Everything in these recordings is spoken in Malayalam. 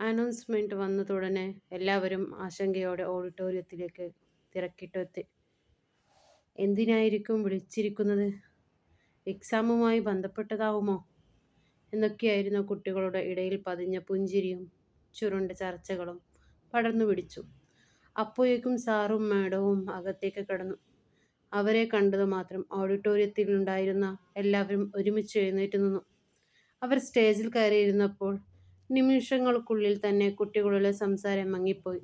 അനൗൺസ്മെന്റ് വന്നതുടനെ എല്ലാവരും ആശങ്കയോടെ ഓഡിറ്റോറിയത്തിലേക്ക് തിരക്കിട്ടെത്തി. എന്തിനായിരിക്കും വിളിച്ചിരിക്കുന്നത്? എക്സാമുമായി ബന്ധപ്പെട്ടതാവുമോ? എന്നൊക്കെയായിരുന്നു കുട്ടികളുടെ ഇടയിൽ പതിഞ്ഞ പുഞ്ചിരിയും ചുരുണ്ട ചർച്ചകളും പടർന്നു പിടിച്ചു അപ്പോഴേക്കും സാറും മാഡവും അകത്തേക്ക് കടന്നു. അവരെ കണ്ടത് മാത്രം ഓഡിറ്റോറിയത്തിലുണ്ടായിരുന്ന എല്ലാവരും ഒരുമിച്ച് എഴുന്നേറ്റ് നിന്നു. അവർ സ്റ്റേജിൽ കയറിയിരുന്നപ്പോൾ നിമിഷങ്ങൾക്കുള്ളിൽ തന്നെ കുട്ടികളുടെ സംസാരം മങ്ങിപ്പോയി.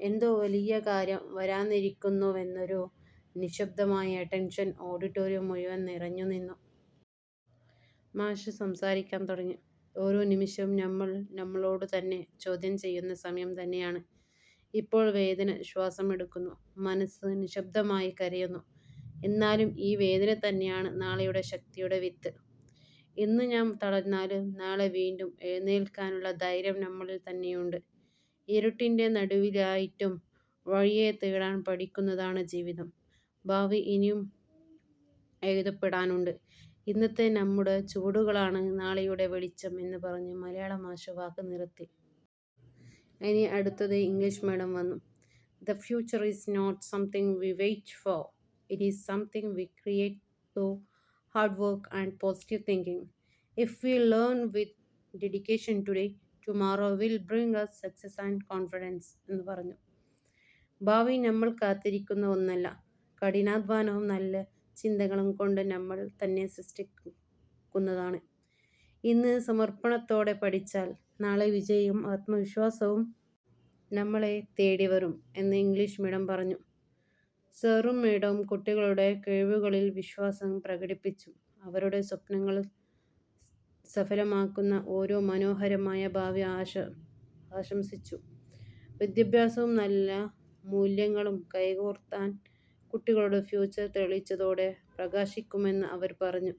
എന്തോ വലിയ കാര്യം വരാനിരിക്കുന്നുവെന്നൊരു നിശബ്ദമായ ടെൻഷൻ ഓഡിറ്റോറിയം മുഴുവൻ നിറഞ്ഞു നിന്നു മാഷ് സംസാരിക്കാൻ തുടങ്ങി. ഓരോ നിമിഷവും നമ്മൾ നമ്മളോട് തന്നെ ചോദ്യം ചെയ്യുന്ന സമയം തന്നെയാണ്. ഇപ്പോൾ വേദന ശ്വാസമെടുക്കുന്നു. മനസ്സ് നിശബ്ദമായി കരയുന്നു. എന്നാലും ഈ വേദന തന്നെയാണ് നാളെയുടെ ശക്തിയുടെ വിത്ത്. ഇന്ന് ഞാൻ തളർന്നാലും നാളെ വീണ്ടും എഴുന്നേൽക്കാനുള്ള ധൈര്യം നമ്മളിൽ തന്നെയുണ്ട്. ഇരുട്ടിന്റെ നടുവിലായിട്ടും വഴിയെ തേടാൻ പഠിക്കുന്നതാണ് ജീവിതം. ഭാവി ഇനിയും എഴുതപ്പെടാനുണ്ട്. ഇന്നത്തെ നമ്മുടെ ചുവടുകളാണ് നാളെയുടെ വെളിച്ചം എന്ന് പറഞ്ഞ് മലയാള മാഷ വാക്ക് നിർത്തി. ഇനി അടുത്തത് ഇംഗ്ലീഷ് മേഡം വന്നു. "The future is not something we wait for. It is something we create through hard work, and positive thinking. If we learn with dedication today, tomorrow will bring us success and confidence" എന്ന് പറഞ്ഞു. ഭാവി നമ്മൾ കാത്തിരിക്കുന്ന ഒന്നല്ല, കഠിനാധ്വാനവും നല്ല ചിന്തകളും കൊണ്ട് നമ്മൾ തന്നെ സൃഷ്ടിക്കുന്നതാണ്. ഇന്ന് സമർപ്പണത്തോടെ പഠിച്ചാൽ നാളെ വിജയവും ആത്മവിശ്വാസവും നമ്മളെ തേടി വരും എന്ന് ഇംഗ്ലീഷ് മീഡിയം പറഞ്ഞു. സാറും മേഡവും കുട്ടികളുടെ കഴിവുകളിൽ വിശ്വാസം പ്രകടിപ്പിച്ചു. അവരുടെ സ്വപ്നങ്ങൾ സഫലമാക്കുന്ന ഓരോ മനോഹരമായ ഭാവി ആശ ആശംസിച്ചു. വിദ്യാഭ്യാസവും നല്ല മൂല്യങ്ങളും കൈകോർത്താൻ കുട്ടികളുടെ ഫ്യൂച്ചർ തെളിയിച്ചതോടെ പ്രകാശിക്കുമെന്ന് അവർ പറഞ്ഞു.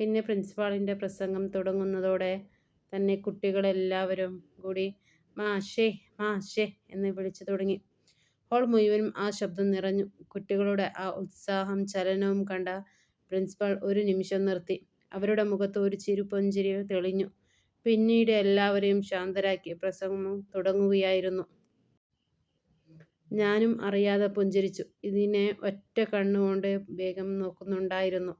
പിന്നെ പ്രിൻസിപ്പാളിന്റെ പ്രസംഗം തുടങ്ങുന്നതോടെ തന്നെ കുട്ടികളെല്ലാവരും കൂടി "മാഷേ, മാഷേ" എന്ന് വിളിച്ചു തുടങ്ങി. ഹാൾ മുഴുവനും ആ ശബ്ദം നിറഞ്ഞു. കുട്ടികളുടെ ആ ഉത്സാഹം ചലനവും കണ്ട പ്രിൻസിപ്പാൾ ഒരു നിമിഷം നിർത്തി. അവരുടെ മുഖത്ത് ഒരു ചെറുപുഞ്ചിരി തെളിഞ്ഞു. പിന്നീട് എല്ലാവരെയും ശാന്തരാക്കി പ്രസംഗം തുടങ്ങുകയായിരുന്നു. ഞാനും അറിയാതെ പുഞ്ചിരിച്ചു. ഇതിനെ ഒറ്റ കണ്ണുകൊണ്ട് വേഗം നോക്കുന്നുണ്ടായിരുന്നു.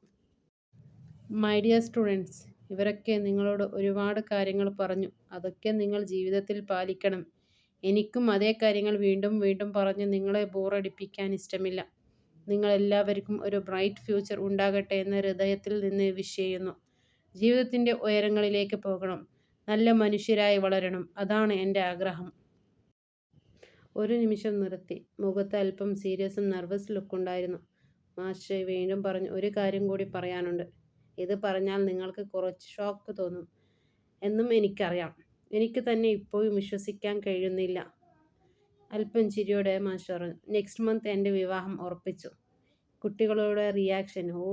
"മൈ ഡിയർ സ്റ്റുഡന്റ്സ്, ഇവരൊക്കെ നിങ്ങളോട് ഒരുപാട് കാര്യങ്ങൾ പറഞ്ഞു. അതൊക്കെ നിങ്ങൾ ജീവിതത്തിൽ പാലിക്കണം. എനിക്കും അതേ കാര്യങ്ങൾ വീണ്ടും വീണ്ടും പറഞ്ഞ് നിങ്ങളെ ബോറടിപ്പിക്കാൻ ഇഷ്ടമില്ല. നിങ്ങളെല്ലാവർക്കും ഒരു ബ്രൈറ്റ് ഫ്യൂച്ചർ ഉണ്ടാകട്ടെ എന്ന് ഹൃദയത്തിൽ നിന്ന് വിഷ് ചെയ്യുന്നു. ജീവിതത്തിന്റെ ഉയരങ്ങളിലേക്ക് പോകണം. നല്ല മനുഷ്യരായി വളരണം. അതാണ് എന്റെ ആഗ്രഹം. ഒരു നിമിഷം നിർത്തി. മുഖത്ത് അല്പം സീരിയസും നെർവസ് ലുക്കുണ്ടായിരുന്നു. മാഷ് വീണ്ടും പറഞ്ഞു "ഒരു കാര്യം കൂടി പറയാനുണ്ട്. ഇത് പറഞ്ഞാൽ നിങ്ങൾക്ക് കുറച്ച് ഷോക്ക് തോന്നും എന്നും എനിക്കറിയാം. എനിക്ക് തന്നെ ഇപ്പോഴും വിശ്വസിക്കാൻ കഴിയുന്നില്ല. അല്പം ചിരിയോടെ മാഷ്. "നെക്സ്റ്റ് മന്ത് എന്റെ വിവാഹം ഉറപ്പിച്ചു. കുട്ടികളുടെ റിയാക്ഷൻ "ഓ"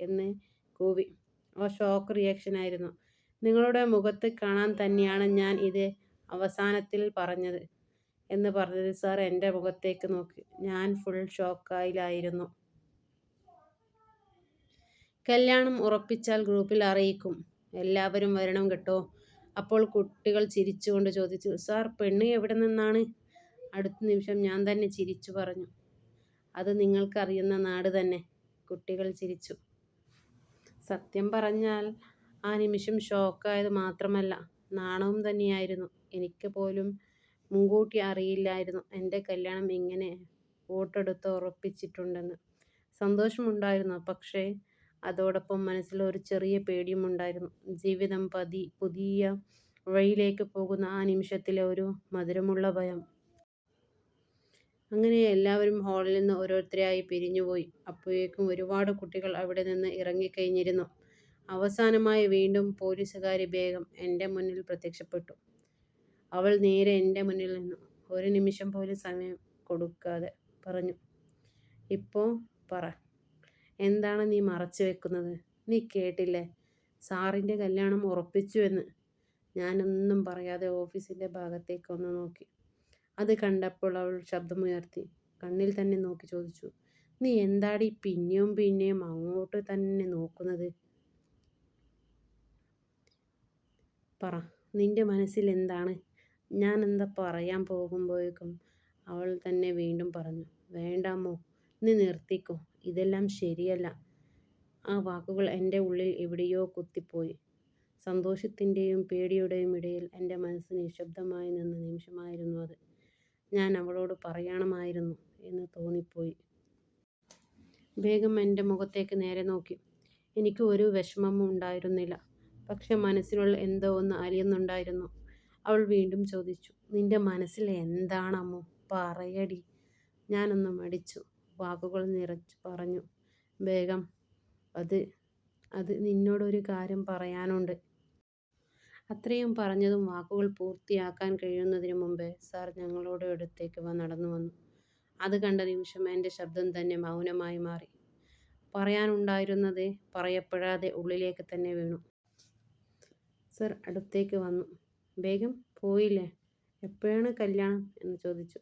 എന്ന് കൂവി. ഓ ഷോക്ക് റിയാക്ഷൻ ആയിരുന്നു നിങ്ങളുടെ മുഖത്ത് കാണാൻ തന്നെയാണ് ഞാൻ ഇത് അവസാനത്തിൽ പറഞ്ഞത് എന്ന് പറഞ്ഞത് സാർ എന്റെ മുഖത്തേക്ക് നോക്കി. ഞാൻ ഫുൾ ഷോക്കായിലായിരുന്നു "കല്യാണം ഉറപ്പിച്ചാൽ ഗ്രൂപ്പിൽ അറിയിക്കും. എല്ലാവരും വരണം കേട്ടോ. " അപ്പോൾ കുട്ടികൾ ചിരിച്ചുകൊണ്ട് ചോദിച്ചു "സാർ പെണ്ണ് എവിടെ നിന്നാണ്? " അടുത്ത നിമിഷം ഞാൻ തന്നെ ചിരിച്ചു പറഞ്ഞു "അത് നിങ്ങൾക്കറിയുന്ന നാട് തന്നെ. " കുട്ടികൾ ചിരിച്ചു. സത്യം പറഞ്ഞാൽ ആ നിമിഷം ഷോക്കായത് മാത്രമല്ല നാണവും തന്നെയായിരുന്നു. എനിക്ക് പോലും മുൻകൂട്ടി അറിയില്ലായിരുന്നു എന്റെ കല്യാണം ഇങ്ങനെ വോട്ടെടുത്ത് ഉറപ്പിച്ചിട്ടുണ്ടെന്ന്. സന്തോഷമുണ്ടായിരുന്നു. പക്ഷേ അതോടൊപ്പം മനസ്സിൽ ഒരു ചെറിയ പേടിയും ഉണ്ടായിരുന്നു ജീവിതം പതി പുതിയ വഴിയിലേക്ക് പോകുന്ന ആ നിമിഷത്തിലെ ഒരു മധുരമുള്ള ഭയം. അങ്ങനെ എല്ലാവരും ഹാളിൽ നിന്ന് ഓരോരുത്തരായി പിരിഞ്ഞുപോയി. അപ്പോഴേക്കും ഒരുപാട് കുട്ടികൾ അവിടെ നിന്ന് ഇറങ്ങിക്കഴിഞ്ഞിരുന്നു. അവസാനമായി വീണ്ടും പോലീസുകാരി വേഗം എന്റെ മുന്നിൽ പ്രത്യക്ഷപ്പെട്ടു. അവൾ നേരെ എന്റെ മുന്നിൽ നിന്നു. ഒരു നിമിഷം പോലും സമയം കൊടുക്കാതെ പറഞ്ഞു ഇപ്പോൾ പറ, എന്താണ് നീ മറച്ചു വെക്കുന്നത്? നീ കേട്ടില്ലേ, സാറിന്റെ കല്യാണം ഉറപ്പിച്ചു എന്ന്. " ഞാനൊന്നും പറയാതെ ഓഫീസിന്റെ ഭാഗത്തേക്ക് ഒന്ന് നോക്കി. അത് കണ്ടപ്പോൾ അവൾ ശബ്ദമുയർത്തി കണ്ണിൽ തന്നെ നോക്കി ചോദിച്ചു "നീ എന്താടി പിന്നെയും പിന്നെയും അങ്ങോട്ട് തന്നെ നോക്കുന്നത്? പറ, നിന്റെ മനസ്സിൽ എന്താണ് ഞാൻ എന്താ പറയാൻ പോകുമ്പോഴേക്കും അവൾ തന്നെ വീണ്ടും പറഞ്ഞു വേണ്ടാമോ നീ നിർത്തിക്കോ ഇതെല്ലാം ശരിയല്ല. ആ വാക്കുകൾ എന്റെ ഉള്ളിൽ എവിടെയോ കുത്തിപ്പോയി. സന്തോഷത്തിന്റെയും പേടിയുടെയും ഇടയിൽ എന്റെ മനസ്സ് നിശബ്ദമായി നിന്ന നിമിഷമായിരുന്നു അത്. ഞാൻ അവളോട് പറയണമായിരുന്നു എന്ന് തോന്നിപ്പോയി. വേഗം എന്റെ മുഖത്തേക്ക് നേരെ നോക്കി. എനിക്ക് ഒരു വിഷമവും ഉണ്ടായിരുന്നില്ല. പക്ഷെ മനസ്സിനുള്ള എന്തോ ഒന്ന് അലിയുന്നുണ്ടായിരുന്നു. അവൾ വീണ്ടും ചോദിച്ചു നിന്റെ മനസ്സിൽ എന്താണമ്മോ? പറയടി. ഞാനൊന്ന് മടിച്ചു. വാക്കുകൾ നിറച്ച് പറഞ്ഞു വേഗം അത് അത് നിന്നോടൊരു കാര്യം പറയാനുണ്ട്. അത്രയും പറഞ്ഞതും വാക്കുകൾ പൂർത്തിയാക്കാൻ കഴിയുന്നതിന് മുമ്പേ സാർ ഞങ്ങളോട് അടുത്തേക്ക് നടന്നു വന്നു. അത് കണ്ട നിമിഷം എന്റെ ശബ്ദം തന്നെ മൗനമായി മാറി. പറയാനുണ്ടായിരുന്നത് പറയപ്പെടാതെ ഉള്ളിലേക്ക് തന്നെ വീണു. സർ അടുത്തേക്ക് വന്നു. വേഗം പോയില്ലേ? എപ്പോഴാണ് കല്യാണം? എന്ന് ചോദിച്ചു.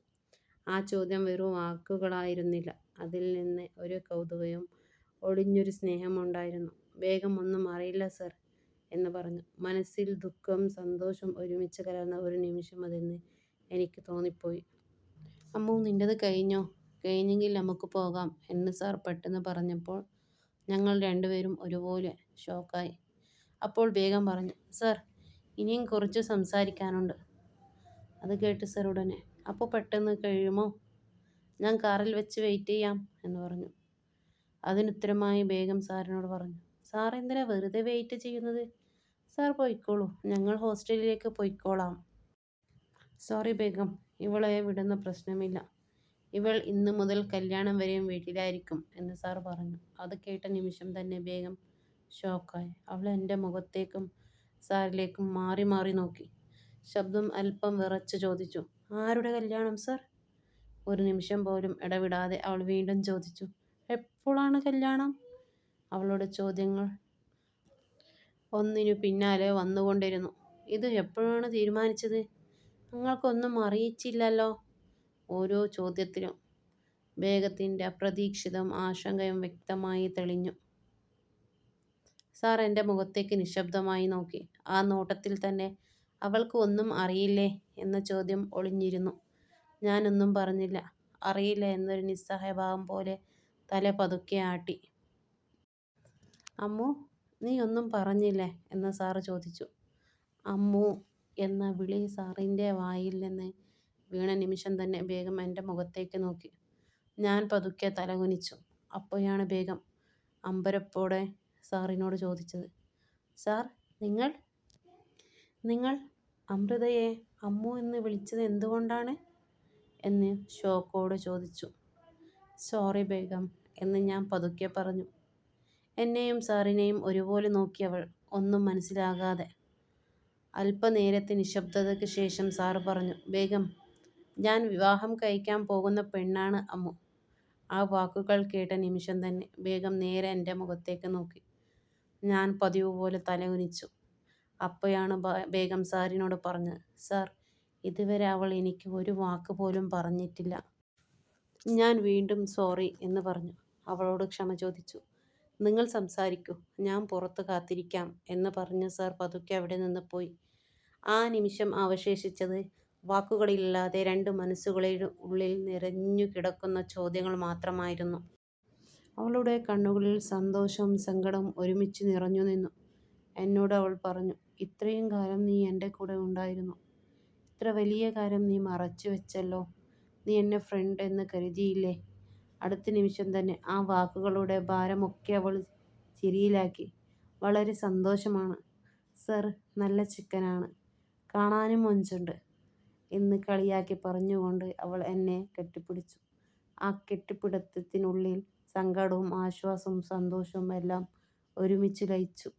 ആ ചോദ്യം വെറും വാക്കുകളായിരുന്നില്ല. അതിൽ നിന്ന് ഒരു കൗതുകവും ഒളിഞ്ഞൊരു സ്നേഹമുണ്ടായിരുന്നു. വേഗം ഒന്നും അറിയില്ല സർ എന്ന് പറഞ്ഞു. മനസ്സിൽ ദുഃഖം സന്തോഷം ഒരുമിച്ച് കലർന്ന ഒരു നിമിഷം അതെന്ന് എനിക്ക് തോന്നിപ്പോയി. അമ്മു നിന്റെത് കഴിഞ്ഞോ? കഴിഞ്ഞെങ്കിൽ നമുക്ക് പോകാം എന്ന് സാർ പെട്ടെന്ന് പറഞ്ഞപ്പോൾ ഞങ്ങൾ രണ്ടുപേരും ഒരുപോലെ ഷോക്കായി. അപ്പോൾ വേഗം പറഞ്ഞു സർ ഇനിയും കുറച്ച് സംസാരിക്കാനുണ്ട്. അത് കേട്ട് സർ ഉടനെ അപ്പോൾ പെട്ടെന്ന് കഴിയുമോ? ഞാൻ കാറിൽ വെച്ച് വെയിറ്റ് ചെയ്യാം എന്ന് പറഞ്ഞു. അതിനുത്തരമായി ബേഗം സാറിനോട് പറഞ്ഞു. സാർ എന്തിനാ വെറുതെ വെയിറ്റ് ചെയ്യുന്നത്? സാർ പോയിക്കോളൂ. ഞങ്ങൾ ഹോസ്റ്റലിലേക്ക് പോയിക്കോളാം. സോറി ബേഗം. ഇവളെ വിടുന്ന പ്രശ്നമില്ല. ഇവൾ ഇന്ന് മുതൽ കല്യാണം വരെയും വീട്ടിലായിരിക്കും എന്ന് സാർ പറഞ്ഞു. അത് കേട്ട നിമിഷം തന്നെ ബേഗം ഷോക്കായി അവൾ എന്റെ മുഖത്തേക്കും സാറിലേക്കും മാറി മാറി നോക്കി. ശബ്ദം അല്പം വിറച്ച് ചോദിച്ചു. ആരുടെ കല്യാണം സർ ഒരു നിമിഷം പോലും ഇടവിടാതെ അവൾ വീണ്ടും ചോദിച്ചു. എപ്പോഴാണ് കല്യാണം? അവളുടെ ചോദ്യങ്ങൾ ഒന്നിനു പിന്നാലെ വന്നുകൊണ്ടിരുന്നു. ഇത് എപ്പോഴാണ് തീരുമാനിച്ചത്? നിങ്ങൾക്കൊന്നും അറിയിച്ചില്ലല്ലോ? ഓരോ ചോദ്യത്തിലും വേഗത്തിന്റെ അപ്രതീക്ഷിതം ആശങ്കയും വ്യക്തമായി തെളിഞ്ഞു. സാർ എന്റെ മുഖത്തേക്ക് നിശബ്ദമായി നോക്കി. ആ നോട്ടത്തിൽ തന്നെ അവൾക്ക് ഒന്നും അറിയില്ലേ എന്ന ചോദ്യം ഒളിഞ്ഞിരുന്നു. ഞാനൊന്നും പറഞ്ഞില്ല. അറിയില്ല എന്നൊരു നിസ്സഹായഭാവം പോലെ തല പതുക്കെ ആട്ടി. അമ്മു നീ ഒന്നും പറഞ്ഞില്ലേ എന്ന് സാറ് ചോദിച്ചു. അമ്മു എന്ന വിളി സാറിന്റെ വായിൽ നിന്ന് വീണ നിമിഷം തന്നെ ബേഗം എന്റെ മുഖത്തേക്ക് നോക്കി. ഞാൻ പതുക്കെ തലകുനിച്ചു. അപ്പോഴാണ് ബേഗം അമ്പരപ്പോടെ സാറിനോട് ചോദിച്ചത്. സാർ നിങ്ങൾ നിങ്ങൾ അമൃതയെ അമ്മു എന്ന് വിളിച്ചത് എന്തുകൊണ്ടാണ്? എന്ന് ഷോക്കോട് ചോദിച്ചു. സോറി ബേഗം എന്ന് ഞാൻ പതുക്കെ പറഞ്ഞു. എന്നെയും സാറിനെയും ഒരുപോലെ നോക്കിയവൾ ഒന്നും മനസ്സിലാകാതെ അല്പനേരത്തെ നിശബ്ദതയ്ക്ക് ശേഷം സാറ് പറഞ്ഞു ബേഗം ഞാൻ വിവാഹം കഴിക്കാൻ പോകുന്ന പെണ്ണാണ് അമ്മു. ആ വാക്കുകൾ കേട്ട നിമിഷം തന്നെ ബേഗം നേരെ എന്റെ മുഖത്തേക്ക് നോക്കി. ഞാൻ പതിവ് പോലെ തലകുനിച്ചു. അപ്പോഴാണ് ബേഗം സാറിനോട് പറഞ്ഞത് സാർ ഇതുവരെ അവൾ എനിക്ക് ഒരു വാക്ക് പോലും പറഞ്ഞിട്ടില്ല. ഞാൻ വീണ്ടും സോറി എന്ന് പറഞ്ഞു. അവളോട് ക്ഷമ ചോദിച്ചു. നിങ്ങൾ സംസാരിക്കൂ ഞാൻ പുറത്ത് കാത്തിരിക്കാം എന്ന് പറഞ്ഞ് സാർ പതുക്കെ അവിടെ നിന്ന് പോയി. ആ നിമിഷം അവശേഷിച്ചത് വാക്കുകളില്ലാതെ രണ്ട് മനസ്സുകളുടെ ഉള്ളിൽ നിറഞ്ഞു കിടക്കുന്ന ചോദ്യങ്ങൾ മാത്രമായിരുന്നു. അവളുടെ കണ്ണുകളിൽ സന്തോഷവും സങ്കടവും ഒരുമിച്ച് നിറഞ്ഞു നിന്നു. എന്നോട് അവൾ പറഞ്ഞു ഇത്രയും കാലം നീ എന്റെ കൂടെ ഉണ്ടായിരുന്നു. ഇത്ര വലിയ കാര്യം നീ മറച്ചു വെച്ചല്ലോ. നീ എന്നെ ഫ്രണ്ട് എന്ന് കരുതിയില്ലേ? അടുത്ത നിമിഷം തന്നെ ആ വാക്കുകളുടെ ഭാരമൊക്കെ അവൾ ചിരിയിലാക്കി. വളരെ സന്തോഷമാണ്. സർ നല്ല ചിക്കനാണ്. കാണാനും മഞ്ചുണ്ട് എന്ന് കളിയാക്കി പറഞ്ഞുകൊണ്ട് അവൾ എന്നെ കെട്ടിപ്പിടിച്ചു. ആ കെട്ടിപ്പിടുത്തത്തിനുള്ളിൽ സങ്കടവും ആശ്വാസവും സന്തോഷവും എല്ലാം ഒരുമിച്ച് ലയിച്ചു.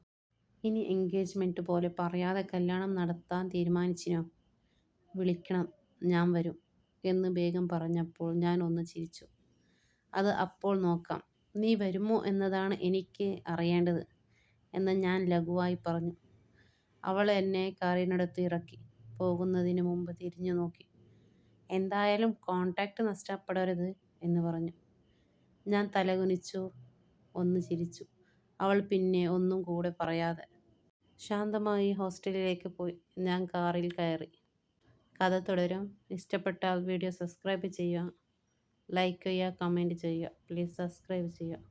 ഇനി എൻഗേജ്മെന്റ് പോലെ പറയാതെ കല്യാണം നടത്താൻ തീരുമാനിച്ചിനോ? വിളിക്കണം ഞാൻ വരും എന്ന് ബേഗം പറഞ്ഞപ്പോൾ ഞാൻ ഒന്ന് ചിരിച്ചു. അത് അപ്പോൾ നോക്കാം. നീ വരുമോ എന്നതാണ് എനിക്ക് അറിയേണ്ടത് എന്ന് ഞാൻ ലഘുവായി പറഞ്ഞു. അവൾ എന്നെ കാറിനടുത്ത് ഇറക്കി. പോകുന്നതിന് മുമ്പ് തിരിഞ്ഞു നോക്കി. എന്തായാലും കോണ്ടാക്റ്റ് നഷ്ടപ്പെടരുത് എന്ന് പറഞ്ഞു. ഞാൻ തലകുനിച്ചു ഒന്ന് ചിരിച്ചു. അവൾ പിന്നെ ഒന്നും കൂടെ പറയാതെ ശാന്തമായി ഹോസ്റ്റലിലേക്ക് പോയി ഞാൻ കാറിൽ കയറി. കഥ തുടരും. ഇഷ്ടപ്പെട്ടാൽ വീഡിയോ സബ്സ്ക്രൈബ് ചെയ്യുക. ലൈക്ക് ചെയ്യുക കമന്റ് ചെയ്യുക. പ്ലീസ് സബ്സ്ക്രൈബ് ചെയ്യുക.